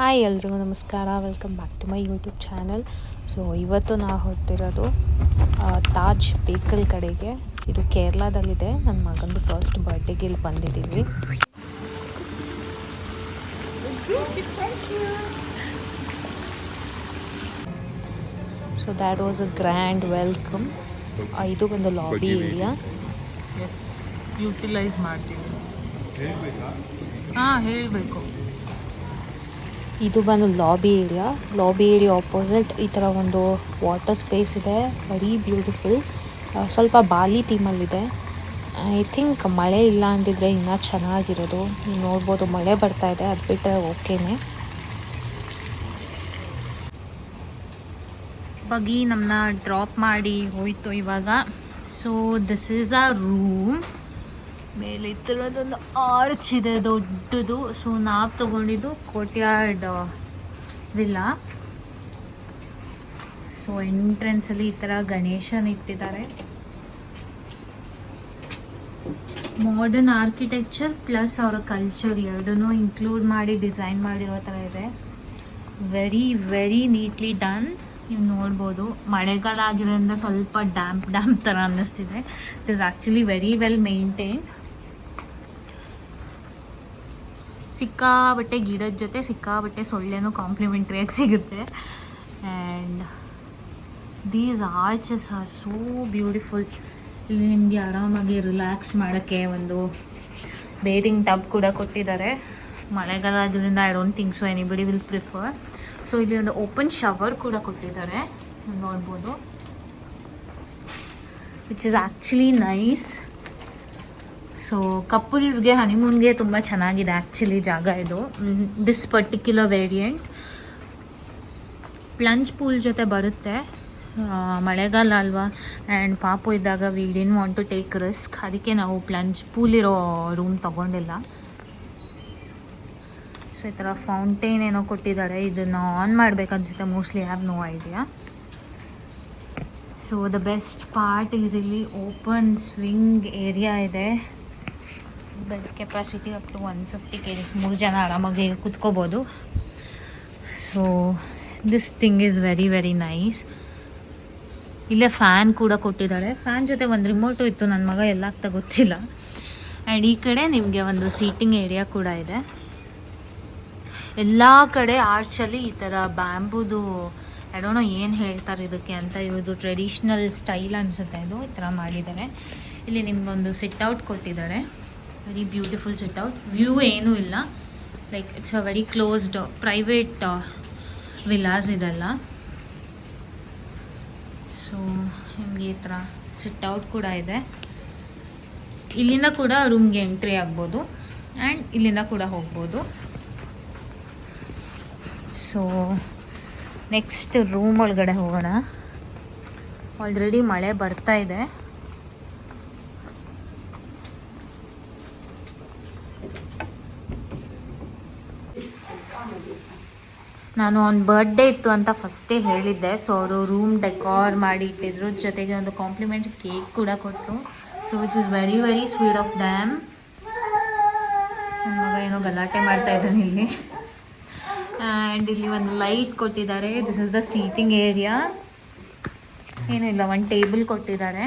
Hi ಎಲ್ರಿಗೂ ನಮಸ್ಕಾರ. Welcome back to my YouTube channel so ಇವತ್ತು ನಾವು ಹೊರಟಿರೋದು ತಾಜ್ ಬೇಕಲ್ ಕಡೆಗೆ. ಇದು ಕೇರಳದಲ್ಲಿದೆ. ನನ್ನ ಮಗಂದು ಫಸ್ಟ್ ಬರ್ಡೇಗೆ ಇಲ್ಲಿ ಬಂದಿದ್ದೀವಿ so that was a grand welcome ಇದು ಒಂದು ಲಾಬಿ ಏರಿಯಾ ಎಸ್ ಯುಟಿಲೈಸ್ ಮಾಡ್ತೀವಿ. ಹಾಂ ಹೇಳಬೇಕು. ಇದು ಬಂದು lobby area. Lobby area opposite ಈ ಥರ ಒಂದು ವಾಟರ್ ಸ್ಪೇಸ್ ಇದೆ. ವೆರಿ ಬ್ಯೂಟಿಫುಲ್ ಸ್ವಲ್ಪ ಬಾಲಿ ಥೀಮಲ್ಲಿದೆ ಐ ಥಿಂಕ್ ಮಳೆ ಇಲ್ಲ ಅಂದಿದ್ರೆ ಇನ್ನೂ ಚೆನ್ನಾಗಿರೋದು. ನೋಡ್ಬೋದು ಮಳೆ ಬರ್ತಾ ಇದೆ, ಅದು ಬಿಟ್ಟರೆ ಓಕೆನೆ. ಬಗಿ ನಮ್ಮನ್ನ ಡ್ರಾಪ್ ಮಾಡಿ ಹೋಯ್ತು ಇವಾಗ. So this is a room ಮೇಲೆ ಥರದೊಂದು ಆರ್ಚ್ ಇದೆ, ದೊಡ್ಡದು. ಸೊ ನಾವು ತಗೊಂಡಿದ್ದು ಕೋಟ್ಯಾರ್ಡ್ ವಿಲ್ಲ ಸೊ ಎಂಟ್ರೆನ್ಸಲ್ಲಿ ಈ ಥರ ಗಣೇಶನ್ ಇಟ್ಟಿದ್ದಾರೆ. ಮಾಡರ್ನ್ ಆರ್ಕಿಟೆಕ್ಚರ್ ಪ್ಲಸ್ ಅವರ ಕಲ್ಚರ್ ಎರಡನ್ನೂ ಇನ್ಕ್ಲೂಡ್ ಮಾಡಿ ಡಿಸೈನ್ ಮಾಡಿರೋ ಥರ ಇದೆ. ವೆರಿ ವೆರಿ ನೀಟ್ಲಿ ಡನ್ ನೀವು ನೋಡ್ಬೋದು. ಮಳೆಗಾಲ ಆಗಿರೋದ್ರಿಂದ ಸ್ವಲ್ಪ ಡ್ಯಾಂಪ್ ಡ್ಯಾಂಪ್ ಥರ ಅನ್ನಿಸ್ತಿದೆ. It is actually very well maintain ಸಿಕ್ಕಾಬಟ್ಟೆ ಗಿಡದ ಜೊತೆ ಸಿಕ್ಕಾಬಟ್ಟೆ ಸೊಳ್ಳೆನೂ ಕಾಂಪ್ಲಿಮೆಂಟ್ರಿಯಾಗಿ ಸಿಗುತ್ತೆ. And these arches are so beautiful ಇಲ್ಲಿ ನಿಮಗೆ ಆರಾಮಾಗಿ ರಿಲ್ಯಾಕ್ಸ್ ಮಾಡೋಕ್ಕೆ ಒಂದು ಬೇರಿಂಗ್ ಟಬ್ ಕೂಡ ಕೊಟ್ಟಿದ್ದಾರೆ. ಮಳೆಗಾಲ ಆದ್ದರಿಂದ I don't think so anybody will prefer so ಇಲ್ಲಿ ಒಂದು ಓಪನ್ ಶವರ್ ಕೂಡ ಕೊಟ್ಟಿದ್ದಾರೆ. ನೋಡ್ಬೋದು. Which is actually nice so ಕಪಲ್ಸ್ಗೆ ಹನಿಮೂನ್ಗೆ ತುಂಬ ಚೆನ್ನಾಗಿದೆ ಆ್ಯಕ್ಚುಲಿ ಜಾಗ ಇದು. This particular variant plunge pool ಜೊತೆ ಬರುತ್ತೆ. ಮಳೆಗಾಲ ಅಲ್ವಾ? ಆ್ಯಂಡ್ ಪಾಪು ಇದ್ದಾಗ we didn't want to take risk ಅದಕ್ಕೆ ನಾವು ಪ್ಲಂಜ್ ಪೂಲ್ ಇರೋ ರೂಮ್ ತಗೊಂಡಿಲ್ಲ. ಸೊ ಈ ಥರ ಫೌಂಟೇನ್ ಏನೋ ಕೊಟ್ಟಿದ್ದಾರೆ. ಇದನ್ನು on ಮಾಡಬೇಕನ್ಸುತ್ತೆ mostly have no idea so the best part is ಇಲ್ಲಿ ಓಪನ್ ಸ್ವಿಂಗ್ ಏರಿಯಾ ಇದೆ. Bed capacity up to one fifty K Gs ಮೂರು ಜನ ಆರಾಮಾಗಿ ಕುತ್ಕೋಬೋದು. So this thing is very very nice ಇಲ್ಲೇ ಫ್ಯಾನ್ ಕೂಡ ಕೊಟ್ಟಿದ್ದಾರೆ. ಫ್ಯಾನ್ ಜೊತೆ ಒಂದು ರಿಮೋಟು ಇತ್ತು ನನ್ನ ಮಗ ಎಲ್ಲ ಆಗ್ತಾ ಗೊತ್ತಿಲ್ಲ ಆ್ಯಂಡ್ ಈ ಕಡೆ ನಿಮಗೆ ಒಂದು ಸೀಟಿಂಗ್ ಏರಿಯಾ ಕೂಡ ಇದೆ. ಎಲ್ಲ ಕಡೆ ಆರ್ಚಲ್ಲಿ ಈ ಥರ ಬ್ಯಾಂಬುದು ಎಡೋಣ ಏನು ಹೇಳ್ತಾರೆ ಇದಕ್ಕೆ ಅಂತ ಇವ್ರದ್ದು ಟ್ರೆಡಿಷ್ನಲ್ ಸ್ಟೈಲ್ ಅನಿಸುತ್ತೆ ಇದು, ಈ ಥರ ಮಾಡಿದ್ದಾರೆ. ಇಲ್ಲಿ ನಿಮಗೊಂದು ಸಿಟ್ ಔಟ್ ಕೊಟ್ಟಿದ್ದಾರೆ. Very beautiful sit out view ಏನೂ ಇಲ್ಲ. Like it's a very closed private villas ಇದೆಲ್ಲ. ಸೊ ನಿಮಗೆ ಈ ಥರ ಸಿಟ್ ಔಟ್ ಕೂಡ ಇದೆ. ಇಲ್ಲಿಂದ ಕೂಡ ರೂಮ್ಗೆ ಎಂಟ್ರಿ ಆಗ್ಬೋದು. ಆ್ಯಂಡ್ ಇಲ್ಲಿಂದ ಕೂಡ ಹೋಗ್ಬೋದು. ಸೊ ನೆಕ್ಸ್ಟ್ ರೂಮ್ ಒಳಗಡೆ ಹೋಗೋಣ. ಆಲ್ರೆಡಿ ಮಳೆ ಬರ್ತಾ ಇದೆ. ನಾನು ಒಂದು ಬರ್ಡೇ ಇತ್ತು ಅಂತ ಫಸ್ಟೇ ಹೇಳಿದ್ದೆ. ಸೊ ಅವರು ರೂಮ್ ಡೆಕೋರ್ ಮಾಡಿ ಇಟ್ಟಿದ್ರು. ಜೊತೆಗೆ ಒಂದು ಕಾಂಪ್ಲಿಮೆಂಟ್ ಕೇಕ್ ಕೂಡ ಕೊಟ್ಟರು so which is very very sweet of them ನನ್ನ ಮಗ ಏನೋ ಗಲಾಟೆ ಮಾಡ್ತಾ ಇದ್ದಾನೆ ಇಲ್ಲಿ. ಆ್ಯಂಡ್ ಇಲ್ಲಿ ಒಂದು ಲೈಟ್ ಕೊಟ್ಟಿದ್ದಾರೆ. This is the seating area ಏನಿಲ್ಲ ಒಂದು ಟೇಬಲ್ ಕೊಟ್ಟಿದ್ದಾರೆ.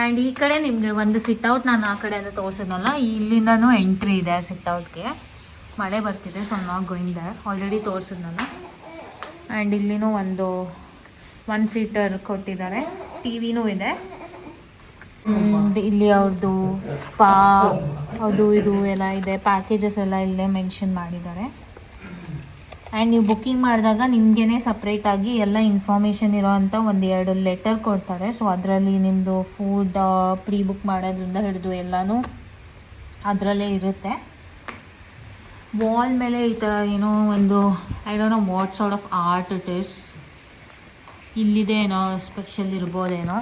ಆ್ಯಂಡ್ ಈ ಕಡೆ ನಿಮಗೆ ಒಂದು ಸಿಟ್ಔಟ್ ನಾನು ಆ ಕಡೆ ಅಂತ ತೋರಿಸಿದ್ನಲ್ಲ, ಇಲ್ಲಿಂದನೂ ಎಂಟ್ರಿ ಇದೆ ಸಿಟ್ಔಟ್ಗೆ ಮಳೆ ಬರ್ತಿದೆ so not going there already ತೋರಿಸಿದ್ನಲ್ಲ and ಇಲ್ಲಿನೂ ಒಂದು ಒನ್ ಸೀಟರ್ ಕೊಟ್ಟಿದ್ದಾರೆ. ಟಿ ವಿನೂ ಇದೆ. ಇಲ್ಲಿ ಅವ್ರದ್ದು ಸ್ಪಾ ಅದು ಇದು ಎಲ್ಲ ಇದೆ. ಪ್ಯಾಕೇಜಸ್ ಎಲ್ಲ ಇಲ್ಲೇ ಮೆನ್ಷನ್ ಮಾಡಿದ್ದಾರೆ. ಆ್ಯಂಡ್ ನೀವು ಬುಕ್ಕಿಂಗ್ ಮಾಡಿದಾಗ ನಿಮಗೇ ಸಪ್ರೇಟಾಗಿ ಎಲ್ಲ ಇನ್ಫಾರ್ಮೇಷನ್ ಇರೋವಂಥ ಒಂದು ಎರಡು ಲೆಟರ್ ಕೊಡ್ತಾರೆ. ಸೊ ಅದರಲ್ಲಿ ನಿಮ್ಮದು ಫುಡ್ ಪ್ರೀ ಬುಕ್ ಮಾಡೋದ್ರಿಂದ ಹಿಡಿದು ಎಲ್ಲನೂ ಅದರಲ್ಲೇ ಇರುತ್ತೆ. ವಾಲ್ ಮೇಲೆ ಈ ಥರ ಏನೋ ಒಂದು I don't know what sort of art it is ಇಲ್ಲಿದೆ ಏನೋ ಸ್ಪೆಷಲ್ ಇರ್ಬೋದೇನೋ.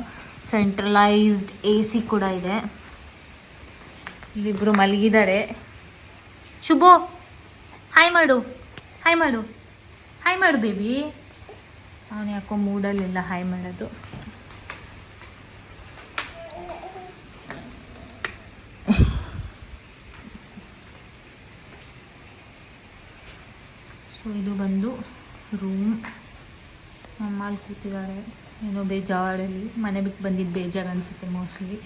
ಸೆಂಟ್ರಲೈಸ್ಡ್ ಎ ಸಿ ಕೂಡ ಇದೆ. ಇಲ್ಲಿಬ್ಬರು ಮಲಗಿದ್ದಾರೆ. ಶುಭೋ ಹಾಯ್ ಮಾಡು ಹಾಯ್ ಮಾಡು ಹಾಯ್ ಮಾಡು ಬೇಬಿ ಅವನು ಯಾಕೋ ಮೂಡಲ್ಲಿಲ್ಲ ಹಾಯ್ ಮಾಡೋದು. ಸೊ ಇದು ಬಂದು ರೂಮ್ ಅಮ್ಮ ಅಲ್ಲಿ ಕೂತಿದ್ದಾರೆ ಏನೋ ಬೇಜಾರಲ್ಲಿ. ಮನೆ ಬಿಟ್ಟು ಬಂದಿದ್ದು ಬೇಜಾರು ಅನಿಸುತ್ತೆ ಮೋಸ್ಟ್ಲಿ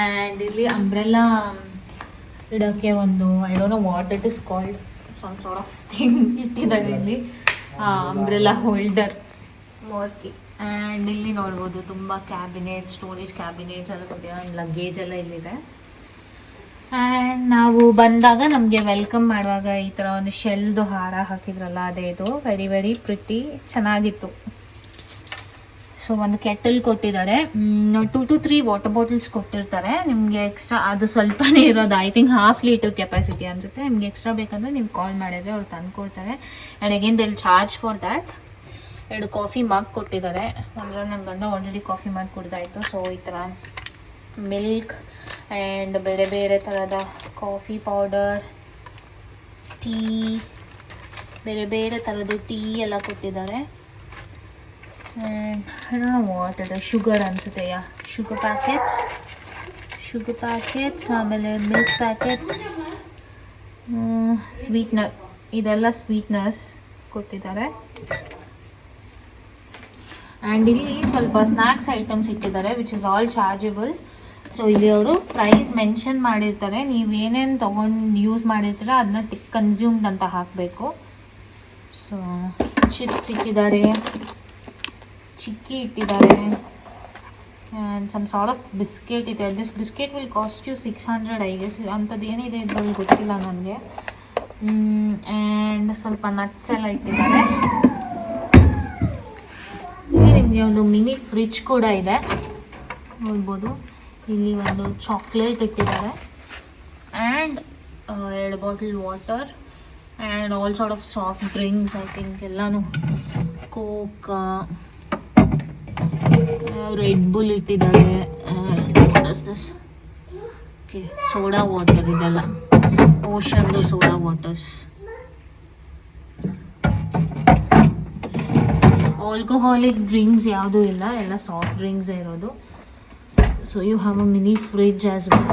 ಆ್ಯಂಡ್ ಇಲ್ಲಿ ಅಂಬ್ರೆಲ್ಲಾ ಇಡೋಕ್ಕೆ ಒಂದು I don't know what it is called some sort of thing ಇಟ್ಟಿದ್ದಾರೆ ಇಲ್ಲಿ. ಅಂಬ್ರೆಲ್ಲಾ ಹೋಲ್ಡರ್ ಮೋಸ್ಟ್ಲಿ ಆ್ಯಂಡ್ ಇಲ್ಲಿ ನೋಡ್ಬೋದು ತುಂಬ ಕ್ಯಾಬಿನೆಟ್ ಸ್ಟೋರೇಜ್ ಕ್ಯಾಬಿನೆಟ್ಸ್ ಎಲ್ಲ ಕೊಟ್ಟಿರೋ ಲಗೇಜ್ ಎಲ್ಲ ಇಲ್ಲಿದೆ. ಆ್ಯಂಡ್ ನಾವು ಬಂದಾಗ ನಮಗೆ ವೆಲ್ಕಮ್ ಮಾಡುವಾಗ ಈ ಥರ ಒಂದು ಶೆಲ್ದು ಹಾರ ಹಾಕಿದ್ರಲ್ಲ, ಅದೇ ಇದು. ವೆರಿ ವೆರಿ ಪ್ರಿಟಿ ಚೆನ್ನಾಗಿತ್ತು. ಸೊ ಒಂದು ಕೆಟಲ್ ಕೊಟ್ಟಿದ್ದಾರೆ. Two to three water bottles ಕೊಟ್ಟಿರ್ತಾರೆ. ನಿಮಗೆ ಎಕ್ಸ್ಟ್ರಾ ಅದು ಸ್ವಲ್ಪನೇ ಇರೋದು. I think half litre capacity ಅನಿಸುತ್ತೆ. ನಿಮಗೆ ಎಕ್ಸ್ಟ್ರಾ ಬೇಕಂದರೆ ನೀವು ಕಾಲ್ ಮಾಡಿದರೆ ಅವ್ರು ತಂದು ಕೊಡ್ತಾರೆ. And again they'll charge for that ಎರಡು ಕಾಫಿ ಮಗ್ ಕೊಟ್ಟಿದ್ದಾರೆ. ಅಂದರೆ ನನ್ನ ಗಂಡ ಆಲ್ರೆಡಿ ಕಾಫಿ ಮಗ್ ಕುಡ್ದಾಯಿತು. ಸೊ ಈ ಥರ ಮಿಲ್ಕ್ ಆ್ಯಂಡ್ ಬೇರೆ ಬೇರೆ ಥರದ ಕಾಫಿ ಪೌಡರ್ ಟೀ ಬೇರೆ ಬೇರೆ ಥರದ್ದು ಟೀ ಎಲ್ಲ ಕೊಟ್ಟಿದ್ದಾರೆ. ವಾಟ್ ಇದೆ ಶುಗರ್ ಅನಿಸುತ್ತೆ yeah sugar packets sugar packets ಆಮೇಲೆ ಮಿಲ್ಕ್ ಪ್ಯಾಕೆಟ್ಸ್ ಸ್ವೀಟ್ನರ್ ಇದೆಲ್ಲ ಸ್ವೀಟ್ನರ್ಸ್ ಕೊಟ್ಟಿದ್ದಾರೆ. ಆ್ಯಂಡ್ ಇಲ್ಲಿ ಸ್ವಲ್ಪ ಸ್ನ್ಯಾಕ್ಸ್ ಐಟಮ್ಸ್ ಇಟ್ಟಿದ್ದಾರೆ which is all chargeable so ಇಲ್ಲಿ ಅವರು ಪ್ರೈಸ್ ಮೆನ್ಷನ್ ಮಾಡಿರ್ತಾರೆ. ನೀವು ಏನೇನು ತೊಗೊಂಡು ಯೂಸ್ ಮಾಡಿರ್ತೀರ ಅದನ್ನ ಟಿಕ್ ಕನ್ಸ್ಯೂಮ್ಡ್ ಅಂತ ಹಾಕಬೇಕು. ಸೊ ಚಿಪ್ಸ್ ಇಟ್ಟಿದ್ದಾರೆ. ಚಿಕ್ಕಿ ಇಟ್ಟಿದ್ದಾರೆ. And some sort of biscuit ಇದೆ. This biscuit will cost you six hundred I guess ಅಂಥದ್ದು ಏನಿದೆ ಇದ್ರಲ್ಲಿ ಗೊತ್ತಿಲ್ಲ ನನಗೆ. ಆ್ಯಂಡ್ ಸ್ವಲ್ಪ ನಟ್ಸ್ ಎಲ್ಲ ಇಟ್ಟಿದ್ದಾರೆ. ಇಲ್ಲಿ ನಿಮಗೆ ಒಂದು ಮಿನಿ ಫ್ರಿಜ್ ಕೂಡ ಇದೆ. ನೋಡ್ಬೋದು. ಇಲ್ಲಿ ಒಂದು ಚಾಕ್ಲೇಟ್ ಇಟ್ಟಿದ್ದಾರೆ. ಆ್ಯಂಡ್ ಎರಡು bottle water and all sort of soft drinks I think ಎಲ್ಲನೂ ಕೋಕ ರೆಡ್ ಬುಲ್ ಇಟ್ಟಿದ್ದಾರೆ. ಓಕೆ ಸೋಡಾ ವಾಟರ್ ಇದೆಲ್ಲ. ಓಷನ್ದು ಸೋಡಾ ವಾಟರ್ಸ್ ಆಲ್ಕೋಹಾಲಿಕ್ ಡ್ರಿಂಕ್ಸ್ ಯಾವುದೂ ಇಲ್ಲ, ಎಲ್ಲ ಸಾಫ್ಟ್ ಡ್ರಿಂಕ್ಸೇ ಇರೋದು. So you have a mini fridge as well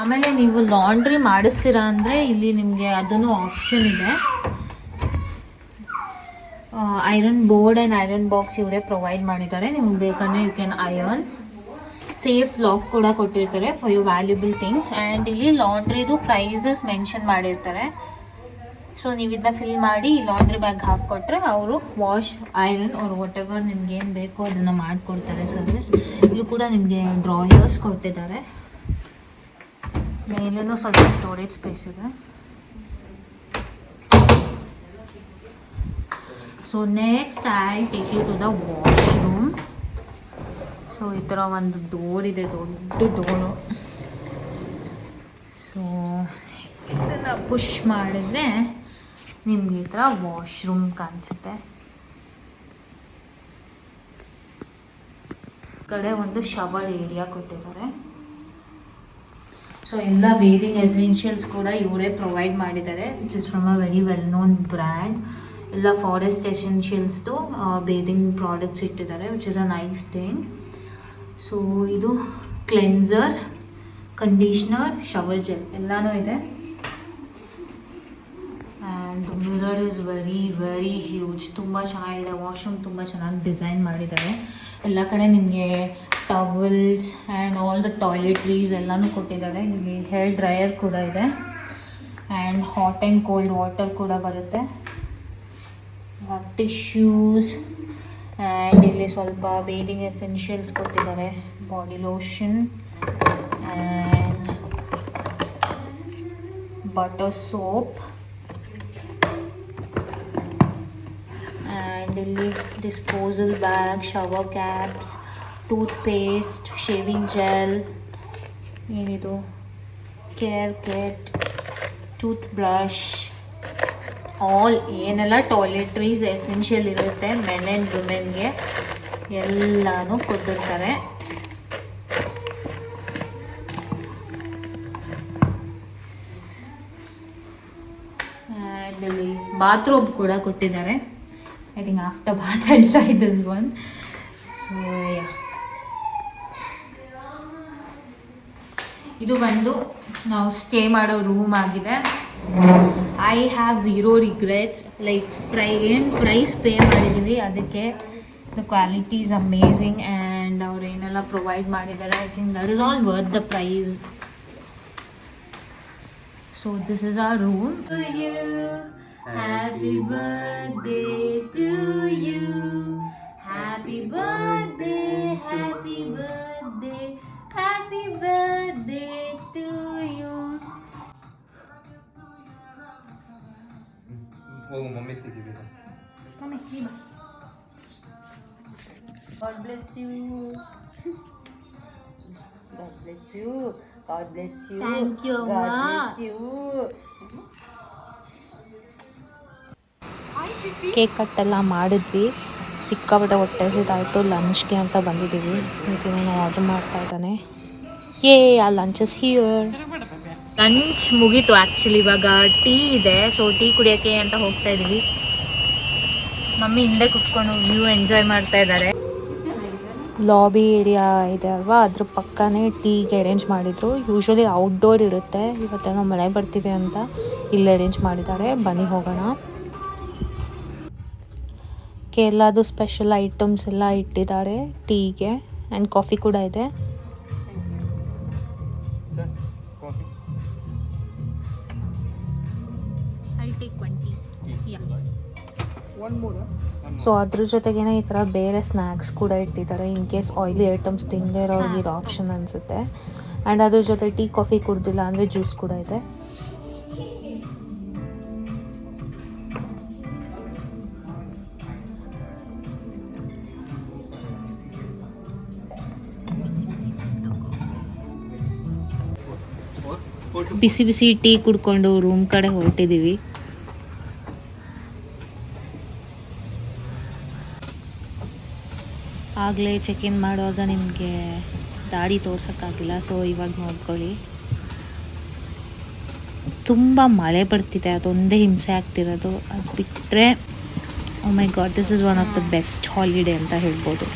ಆಮೇಲೆ ನೀವು ಲಾಂಡ್ರಿ ಮಾಡಿಸ್ತೀರಾ ಅಂದರೆ ಇಲ್ಲಿ ನಿಮಗೆ ಅದನ್ನು ಆಪ್ಷನ್ ಇದೆ. Iron board and iron box ಇವರೇ ಪ್ರೊವೈಡ್ ಮಾಡಿದ್ದಾರೆ. ನಿಮ್ಗೆ ಬೇಕಂದರೆ you can iron safe lock ಕೂಡ ಕೊಟ್ಟಿರ್ತಾರೆ for you valuable things and ಇಲ್ಲಿ ಲಾಂಡ್ರಿದು ಪ್ರೈಸಸ್ ಮೆನ್ಷನ್ ಮಾಡಿರ್ತಾರೆ. ಸೊ ನೀವು ಇದನ್ನ ಫಿಲ್ ಮಾಡಿ ಲಾಂಡ್ರಿ ಬ್ಯಾಗ್ ಹಾಕಿಕೊಟ್ರೆ ಅವರು ವಾಶ್ ಐರನ್ ಅವ್ರು ವಾಟ್ ಎವರ್ ನಿಮ್ಗೆ ಏನು ಬೇಕೋ ಅದನ್ನು ಮಾಡಿಕೊಡ್ತಾರೆ ಸರ್ವಿಸ್ ಇಲ್ಲೂ ಕೂಡ ನಿಮಗೆ ಡ್ರಾಯರ್ಸ್ ಕೊಟ್ಟಿದ್ದಾರೆ ಮೇಲೂ ಸ್ವಲ್ಪ ಸ್ಟೋರೇಜ್ ಸ್ಪೇಸ್ ಇದೆ. So next I take you to the washroom so ಈ ಥರ ಒಂದು ಡೋರ್ ಇದೆ, ದೊಡ್ಡ ಡೋರು ಸೊ ಇದನ್ನು ಪುಷ್ ಮಾಡಿದ್ರೆ ನಿಮ್ಗೆ ಈ ಥರ ವಾಶ್ರೂಮ್ ಕಾಣಿಸುತ್ತೆ. ಕಡೆ ಒಂದು ಶವರ್ ಏರಿಯಾ ಕೊಟ್ಟಿದ್ದಾರೆ. ಸೊ ಎಲ್ಲ ಬೇದಿಂಗ್ ಎಸೆನ್ಷಿಯಲ್ಸ್ ಕೂಡ ಇವರೇ ಪ್ರೊವೈಡ್ ಮಾಡಿದ್ದಾರೆ which is from a very well known brand ಎಲ್ಲ ಫಾರೆಸ್ಟ್ ಎಸೆನ್ಷಿಯಲ್ಸ್ದು ಬೇದಿಂಗ್ ಪ್ರಾಡಕ್ಟ್ಸ್ ಇಟ್ಟಿದ್ದಾರೆ which is a nice thing so ಇದು ಕ್ಲೆನ್ಸರ್ ಕಂಡೀಷ್ನರ್ ಶವರ್ ಜೆಲ್ ಎಲ್ಲನೂ ಇದೆ. And mirror is very very huge ತುಂಬ ಚೆನ್ನಾಗಿದೆ. ವಾಶ್ರೂಮ್ ತುಂಬ ಚೆನ್ನಾಗಿ ಡಿಸೈನ್ ಮಾಡಿದ್ದಾರೆ. ಎಲ್ಲ ಕಡೆ ನಿಮಗೆ towels and all the toiletries ಎಲ್ಲನೂ ಕೊಟ್ಟಿದ್ದಾರೆ. ಇಲ್ಲಿ ಹೇರ್ ಡ್ರೈಯರ್ ಕೂಡ ಇದೆ. And hot and cold water ಕೂಡ ಬರುತ್ತೆ. ಟಿಶ್ಯೂಸ್ ಆ್ಯಂಡ್ ಇಲ್ಲಿ ಸ್ವಲ್ಪ ಬೇಡಿಂಗ್ ಎಸೆನ್ಷಿಯಲ್ಸ್ ಕೊಟ್ಟಿದ್ದಾರೆ. Body lotion and butter soap and disposal bag shower caps tooth paste shaving gel ಏನಿದು? Care kit tooth brush all ಏನೆಲ್ಲ ಟಾಯ್ಲೆಟ್ರೀಸ್ ಎಸೆನ್ಷಿಯಲ್ ಇರುತ್ತೆ ಮೆನ್ ಆ್ಯಂಡ್ ವುಮೆನ್ಗೆ ಎಲ್ಲನೂ ಕೊಟ್ಟಿರ್ತಾರೆ. ಬಾತ್ರೂಮ್ ಕೂಡ ಕೊಟ್ಟಿದ್ದಾರೆ. I think after I'll try this one. One so ಇದು ಬಂದು ನಾವು ಸ್ಟೇ ಮಾಡೋ ರೂಮ್ ಆಗಿದೆ. I have zero regrets like ಪ್ರೈ ಏನು ಪ್ರೈಸ್ ಪೇ ಮಾಡಿದ್ದೀವಿ ಅದಕ್ಕೆ the quality is amazing and ಅವ್ರು ಏನೆಲ್ಲ ಪ್ರೊವೈಡ್ ಮಾಡಿದ್ದಾರೆ I think that is all worth the price so this is our room Happy birthday to you happy birthday happy birthday happy birthday to you ಹೋಗು mummy ತಿದ್ದೀವಿ God bless you. God bless you. God bless you. Thank you, God Ma. bless you. Cake cut ಎಲ್ಲ ಮಾಡಿದ್ವಿ. ಸಿಕ್ಕಾಪಟ್ಟೆ ಹೊಟ್ಟೆ ಹಸಿದಾಯಿತು ಲಂಚ್ಗೆ ಅಂತ ಬಂದಿದ್ದೀವಿ. ನಾನು order ಮಾಡ್ತಾ ಇದ್ದಾನೆ. ಏ ಆ ಲಂಚಸ್ ಹಿಯರ್ ಲಂಚ್ ಮುಗೀತು ಆ್ಯಕ್ಚುಲಿ ಇವಾಗ ಟೀ ಇದೆ. ಸೊ ಟೀ ಕುಡಿಯೋಕ್ಕೆ ಅಂತ ಹೋಗ್ತಾ ಇದ್ದೀವಿ. ಮಮ್ಮಿ ಹಿಂದೆ ಕುತ್ಕೊಂಡು ವ್ಯೂ ಎಂಜಾಯ್ ಮಾಡ್ತಾ ಇದ್ದಾರೆ. ಲಾಬಿ ಏರಿಯಾ ಇದೆ ಅಲ್ವಾ? ಅದ್ರ ಪಕ್ಕನೇ ಟೀಗೆ ಅರೇಂಜ್ ಮಾಡಿದ್ರು. ಯೂಶ್ವಲಿ ಔಟ್ಡೋರ್ ಇರುತ್ತೆ. ಇವತ್ತೇನೋ ಮಳೆ ಬರ್ತಿದೆ ಅಂತ ಇಲ್ಲಿ ಅರೇಂಜ್ ಮಾಡಿದ್ದಾರೆ. ಬನ್ನಿ ಹೋಗೋಣ. ಕೇರಳದು ಸ್ಪೆಷಲ್ ಐಟಮ್ಸ್ ಎಲ್ಲ ಇಟ್ಟಿದ್ದಾರೆ ಟೀಗೆ ಆ್ಯಂಡ್ ಕಾಫಿ ಕೂಡ ಇದೆ. Sir coffee I take twenty one ಮೂರು ಸೊ ಅದ್ರ ಜೊತೆಗೇನೆ ಈ ಥರ ಬೇರೆ ಸ್ನ್ಯಾಕ್ಸ್ ಕೂಡ ಇಟ್ಟಿದ್ದಾರೆ ಇನ್ ಕೇಸ್ ಆಯಿಲಿ ಐಟಮ್ಸ್ ತಿಂದೇ ಇರೋರಿಗೆ ಇದು ಆಪ್ಷನ್ ಅನಿಸುತ್ತೆ. ಆ್ಯಂಡ್ ಅದ್ರ ಜೊತೆ ಟೀ ಕಾಫಿ ಕುಡ್ದಿಲ್ಲ ಅಂದರೆ ಜ್ಯೂಸ್ ಕೂಡ ಇದೆ. ಬಿಸಿ ಬಿಸಿ ಟೀ ಕುಡ್ಕೊಂಡು ರೂಮ್ ಕಡೆ ಹೊರಟಿದ್ದೀವಿ ಆಗಲೇ ಚೆಕ್ ಇನ್ ಮಾಡುವಾಗ ನಿಮಗೆ ದಾಡಿ ತೋರ್ಸೋಕ್ಕಾಗಿಲ್ಲ ಸೊ ಇವಾಗ ನೋಡ್ಕೊಳ್ಳಿ. ತುಂಬ ಮಳೆ ಬರ್ತಿದೆ, ಅದೊಂದೇ ಹಿಂಸೆ ಆಗ್ತಿರೋದು. ಅದು ಬಿಟ್ಟರೆ my god this is one of the best holiday ಅಂತ ಹೇಳ್ಬೋದು.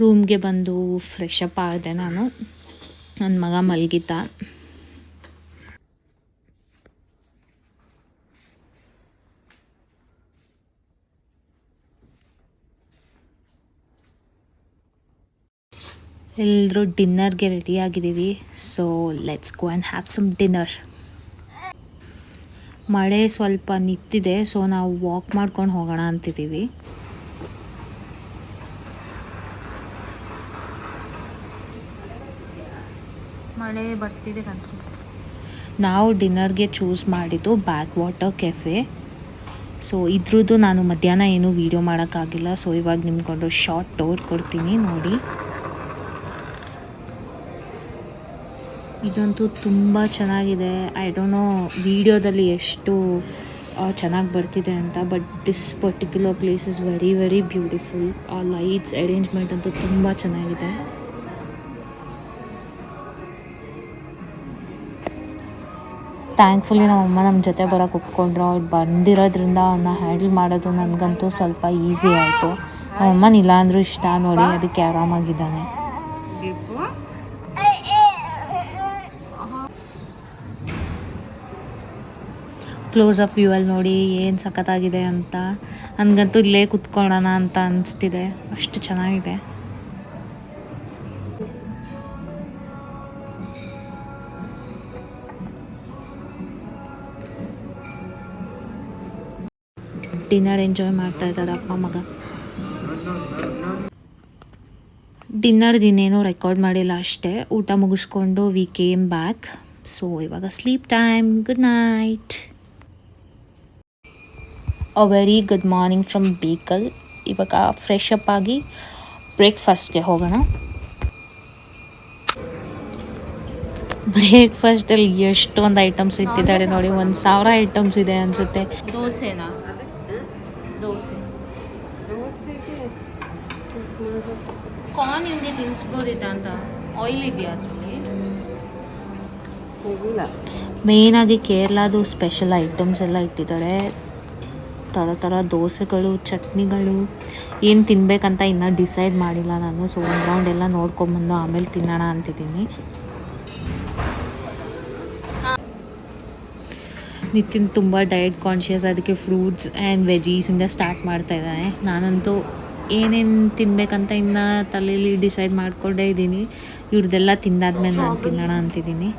ರೂಮ್ಗೆ ಬಂದು ಫ್ರೆಶ್ ಅಪ್ ಆಗಿದೆ ನಾನು. ನನ್ನ ಮಗ ಮಲಗಿದ್ದ. ಎಲ್ಲರೂ ಡಿನ್ನರ್ಗೆ ರೆಡಿ ಆಗಿದ್ದೀವಿ. So let's go and have some dinner ಮಳೆ ಸ್ವಲ್ಪ ನಿಂತಿದೆ ಸೊ ನಾವು ವಾಕ್ ಮಾಡ್ಕೊಂಡು ಹೋಗೋಣ ಅಂತಿದ್ದೀವಿ. ಮಳೆ ಬರ್ತಿದೆ ಕನಸು ನಾವು ಡಿನ್ನರ್ಗೆ ಚೂಸ್ ಮಾಡಿದ್ದು ಬ್ಯಾಕ್ ವಾಟರ್ ಕೆಫೆ. ಸೊ ಇದ್ರದ್ದು ನಾನು ಮಧ್ಯಾಹ್ನ ಏನೂ ವೀಡಿಯೋ ಮಾಡೋಕ್ಕಾಗಿಲ್ಲ. ಸೊ ಇವಾಗ ನಿಮ್ಗೊಂದು ಶಾರ್ಟ್ ಟೋರ್ ಕೊಡ್ತೀನಿ ನೋಡಿ. ಇದಂತೂ ತುಂಬ ಚೆನ್ನಾಗಿದೆ. ಐ ಡೋಂಟ್ ನೋ ವೀಡಿಯೋದಲ್ಲಿ ಎಷ್ಟು ಚೆನ್ನಾಗಿ ಬರ್ತಿದೆ ಅಂತ. But this particular place is very very beautiful. ಆ ಲೈಟ್ಸ್, ಅರೇಂಜ್ಮೆಂಟ್ ಅಂತೂ ತುಂಬ ಚೆನ್ನಾಗಿದೆ. ಥ್ಯಾಂಕ್ಫುಲಿ ನಮ್ಮಮ್ಮ ನಮ್ಮ ಜೊತೆ ಬರೋಕೆ ಒಪ್ಕೊಂಡ್ರು. ಅವ್ರು ಬಂದಿರೋದ್ರಿಂದ ಅವನ್ನ ಹ್ಯಾಂಡಲ್ ಮಾಡೋದು ನನಗಂತೂ ಸ್ವಲ್ಪ ಈಸಿ ಆಯಿತು. ನಮ್ಮಮ್ಮನ ಇಲ್ಲ ಅಂದರೂ ಇಷ್ಟ ನೋಡಿ ಅದಕ್ಕೆ ಆರಾಮಾಗಿದ್ದಾನೆ. ಕ್ಲೋಸ್ ಅಪ್ ವ್ಯೂ ಅಲ್ಲಿ ನೋಡಿ ಏನು ಸಖತ್ತಾಗಿದೆ ಅಂತ. ನನಗಂತೂ ಇಲ್ಲೇ ಕುತ್ಕೊಳ್ಳೋಣ ಅಂತ ಅನಿಸ್ತಿದೆ. ಅಷ್ಟು ಚೆನ್ನಾಗಿದೆ. ಡಿನ್ನರ್ ಎಂಜಾಯ್ ಮಾಡ್ತಾ ಇದ್ದಾರೆ ಅಪ್ಪ ಮಗ. ಡಿನ್ನರ್ ಇನ್ನೇನು ರೆಕಾರ್ಡ್ ಮಾಡಿಲ್ಲ ಅಷ್ಟೇ. ಊಟ ಮುಗಿಸ್ಕೊಂಡು ವಿ ಕೇಮ್ ಬ್ಯಾಕ್ ಸೊ ಇವಾಗ sleep time good night a very good morning from Bekal ಇವಾಗ ಫ್ರೆಶ್ ಅಪ್ ಆಗಿ ಬ್ರೇಕ್ಫಾಸ್ಟ್ಗೆ ಹೋಗೋಣ. ಬ್ರೇಕ್ಫಾಸ್ಟಲ್ಲಿ ಎಷ್ಟೊಂದು ಐಟಮ್ಸ್ ಇಟ್ಟಿದ್ದಾರೆ ನೋಡಿ. ಒಂದು ಸಾವಿರ ಐಟಮ್ಸ್ ಇದೆ ಅನಿಸುತ್ತೆ. ದೋಸೆನಾ? ದೋಸೆ. ಕಾರ್ನ್ ಹಿಂಗೆ ತಿನ್ಸ್ಬೋದಿತ್ತ ಅಂತ ಆಯಿಲ್ ಇದೆಯಾ ಅದರಲ್ಲಿ? ಮೇಯ್ನಾಗಿ ಕೇರಳದು ಸ್ಪೆಷಲ್ ಐಟಮ್ಸ್ ಎಲ್ಲ ಇಟ್ಟಿದ್ದಾರೆ. ಥರ ಥರ ದೋಸೆಗಳು ಚಟ್ನಿಗಳು. ಏನು ತಿನ್ನಬೇಕಂತ ಇನ್ನೂ ಡಿಸೈಡ್ ಮಾಡಿಲ್ಲ ನಾನು. ಸೊ ಒಂದು ರೌಂಡ್ ಎಲ್ಲ ನೋಡ್ಕೊಂಬಂದು ಆಮೇಲೆ ತಿನ್ನೋಣ ಅಂತಿದ್ದೀನಿ. ನಿತಿನ್ ತುಂಬ ಡಯಟ್ ಕಾನ್ಷಿಯಸ್ ಅದಕ್ಕೆ ಫ್ರೂಟ್ಸ್ ಆ್ಯಂಡ್ ವೆಜೀಸಿಂದ ಸ್ಟಾರ್ಟ್ ಮಾಡ್ತಾ ಇದ್ದಾನೆ. ನಾನಂತೂ ಏನೇನು ತಿನ್ಬೇಕಂತ ಇನ್ನು ತಲೆಯಲ್ಲಿ ಡಿಸೈಡ್ ಮಾಡ್ಕೊಂಡೇ ಇದ್ದೀನಿ. ಇವ್ರದ್ದೆಲ್ಲ ತಿಂದಾದ್ಮೇಲೆ ನಾನು ತಿನ್ನೋಣ ಅಂತಿದ್ದೀನಿ.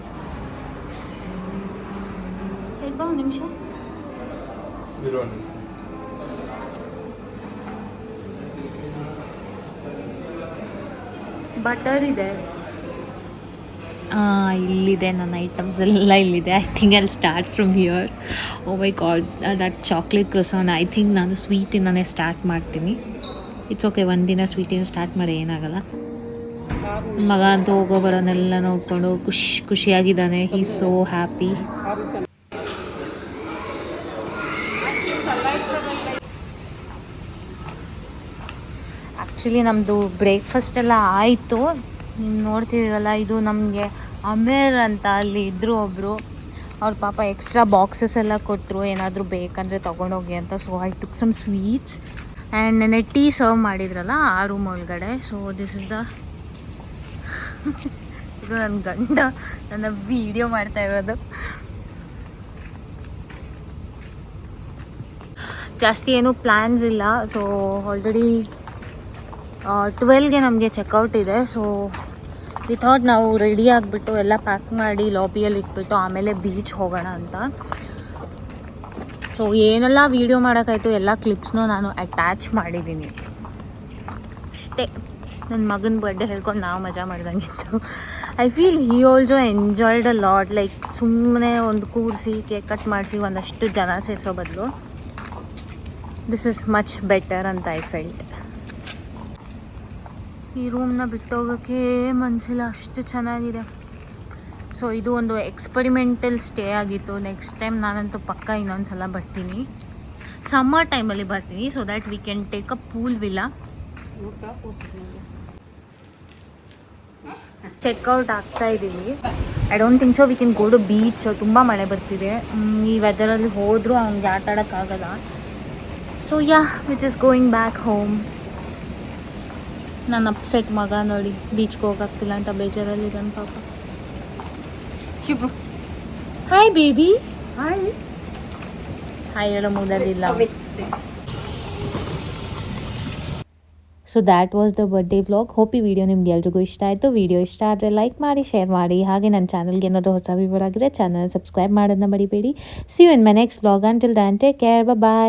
ಸ್ವಲ್ಪ ನಿಮಿಷ. ಬಟರ್ ಇದೆ. ಇಲ್ಲಿದೆ ನನ್ನ ಐಟಮ್ಸ್ ಎಲ್ಲ ಇಲ್ಲಿದೆ. I think I start from here oh my god that chocolate croissant I think ನಾನು ಸ್ವೀಟಿಂದನೇ ಸ್ಟಾರ್ಟ್ ಮಾಡ್ತೀನಿ. ಇಟ್ಸ್ ಓಕೆ ಒಂದಿನ ಸ್ವೀಟಿಂದ ಸ್ಟಾರ್ಟ್ ಮಾಡಿ, ಏನಾಗಲ್ಲ. ಮಗ ಅಂತ ಹೋಗೋ ಬರೋನೆಲ್ಲ ನೋಡಿಕೊಂಡು ಖುಷಿ, ಖುಷಿಯಾಗಿದ್ದಾನೆ. ಹೀ ಸೋ ಹ್ಯಾಪಿ ಆ್ಯಕ್ಚುಲಿ ನಮ್ಮದು ಬ್ರೇಕ್ಫಾಸ್ಟ್ ಎಲ್ಲ ಆಯಿತು. ನೀವು ನೋಡ್ತಿದ್ದೀರಲ್ಲ, ಇದು ನಮಗೆ ಅಮೇರ್ ಅಂತ ಅಲ್ಲಿ ಇದ್ದರು ಒಬ್ಬರು ಅವ್ರ ಪಾಪ ಎಕ್ಸ್ಟ್ರಾ ಬಾಕ್ಸಸ್ ಎಲ್ಲ ಕೊಟ್ಟರು ಏನಾದರೂ ಬೇಕಂದರೆ ತೊಗೊಂಡೋಗಿ ಅಂತ. So I took some sweets and ನೆನೆ ಟೀ ಸರ್ವ್ ಮಾಡಿದ್ರಲ್ಲ ಆ ರೂಮ್ ಒಳಗಡೆ. ಸೊ ದಿಸ್ ಇಸ್ ದ ಇದು ನನ್ನ ಗಂಡ ನನ್ನ ವಿಡಿಯೋ ಮಾಡ್ತಾ ಇರೋದು. ಜಾಸ್ತಿ ಏನೂ ಪ್ಲ್ಯಾನ್ಸ್ ಇಲ್ಲ. ಸೊ ಆಲ್ರೆಡಿ ಟ್ವೆಲ್ಗೆ ನಮಗೆ ಚೆಕ್ಔಟ್ ಇದೆ. ಸೊ ವಿಥೌಟ್ ನಾವು ರೆಡಿ ಆಗಿಬಿಟ್ಟು ಎಲ್ಲ ಪ್ಯಾಕ್ ಮಾಡಿ ಲಾಬಿಯಲ್ಲಿ ಇಟ್ಬಿಟ್ಟು ಆಮೇಲೆ ಬೀಚ್ ಹೋಗೋಣ ಅಂತ. ಸೊ ಏನೆಲ್ಲ ವೀಡಿಯೋ ಮಾಡೋಕ್ಕಾಯ್ತು ಎಲ್ಲ ಕ್ಲಿಪ್ಸ್ನೂ ನಾನು ಅಟ್ಯಾಚ್ ಮಾಡಿದ್ದೀನಿ. ಅಷ್ಟೇ. ನನ್ನ ಮಗನ ಬರ್ಡೇ ಹೇಳ್ಕೊಂಡು ನಾವು ಮಜಾ ಮಾಡ್ದಂಗಿತ್ತು. I feel he also enjoyed a lot like ಸುಮ್ಮನೆ ಒಂದು ಕೂರಿಸಿ ಕೇಕ್ ಕಟ್ ಮಾಡಿಸಿ ಒಂದಷ್ಟು ಜನ ಸೇರಿಸೋ ಬದಲು. ದಿಸ್ ಇಸ್ ಮಚ್ ಬೆಟರ್ ಅಂತ ಐ ಫೆಲ್ಟ್ ಈ ರೂಮ್ನ ಬಿಟ್ಟೋಗೋಕ್ಕೆ ಮನಸ್ಸಿಲ್ಲ ಅಷ್ಟು ಚೆನ್ನಾಗಿದೆ. ಸೊ ಇದು ಒಂದು ಎಕ್ಸ್ಪರಿಮೆಂಟಲ್ ಸ್ಟೇ ಆಗಿತ್ತು. ನೆಕ್ಸ್ಟ್ ಟೈಮ್ ನಾನಂತೂ ಪಕ್ಕ ಇನ್ನೊಂದು ಸಲ ಬರ್ತೀನಿ ಸಮ್ಮರ್ ಟೈಮಲ್ಲಿ ಬರ್ತೀನಿ so that we can take a pool villa checkout ಆಗ್ತಾ ಇದ್ದೀವಿ I don't think so we can go to beach ತುಂಬ ಮಳೆ ಬರ್ತಿದೆ. ಈ ವೆದರಲ್ಲಿ ಹೋದರೂ ಅವ್ನಿಗೆ ಆಟ ಆಡೋಕ್ಕಾಗಲ್ಲ so yeah which is going back home ನನ್ನ ಅಪ್ಸೆಟ್ ಮಗ ನೋಡಿ ಬೀಚ್ಗೆ ಹೋಗಾಗ್ತಿಲ್ಲ ಅಂತ ಬೇಜಾರಲ್ಲಿದ್ದಾನೆ ಪಾಪ. Shubha hi baby hi hi ಹೇಳೋ ಮೂಡಲಿಲ್ಲ. So that was the birthday blog hope ಈ ವಿಡಿಯೋ ನಿಮ್ಗೆ ಎಲ್ರಿಗೂ ಇಷ್ಟ ಆಯಿತು. ವಿಡಿಯೋ ಇಷ್ಟ ಆದರೆ ಲೈಕ್ ಮಾಡಿ ಶೇರ್ ಮಾಡಿ. ಹಾಗೆ ನನ್ನ ಚಾನಲ್ಗೆ ಏನಾದರೂ ಹೊಸ ವಿವರ ಆಗಿದ್ರೆ ಚಾನಲ್ ಸಬ್ಸ್ಕ್ರೈಬ್ ಮಾಡೋದನ್ನ ಮರಿಬೇಡಿ. See you in my next blog until then take care bye